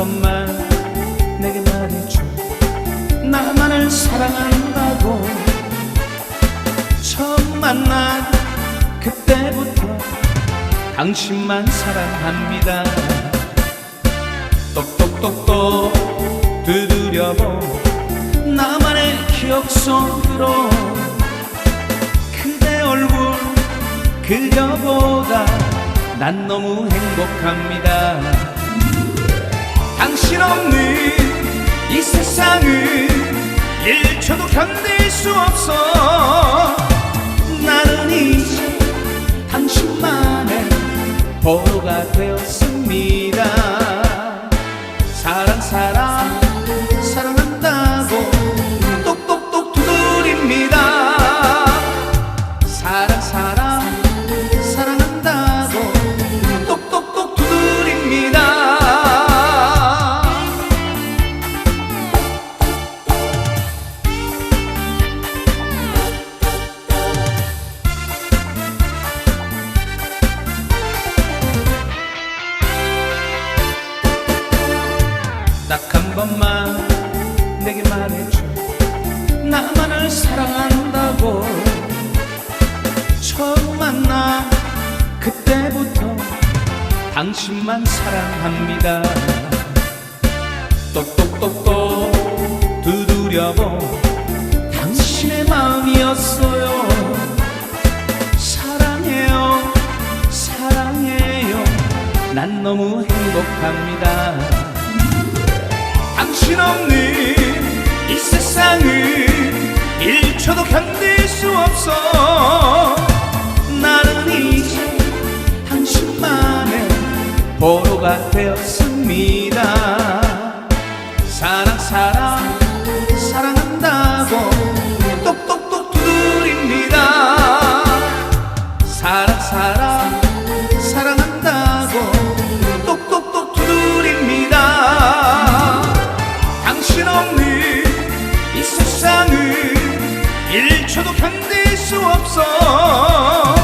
번만 내게 말해줘. 나만을 사랑한다고. 처음 만난 그때부터 당신만 사랑합니다. 똑똑똑똑 두드려보 나만의 기억 속으로 그대 얼굴 그려보다 난 너무 행복합니다 당신 없는 이 세상을 1초도 견딜 수 없어. 나는 이제 당신만의 보루가 되었습니다 번만 내게 말해줘. 나만을 사랑한다고. 처음 만나 그때부터 당신만 사랑합니다. 똑똑똑똑 두드려보 당신의 마음이었어요. 사랑해요 사랑해요. 난 너무 행복합니다 당신 없는 이 세상을 1초도 견딜 수 없어. 나는 이제 당신만의 보루가 되었습니다 세상을 1초도 견딜 수 없어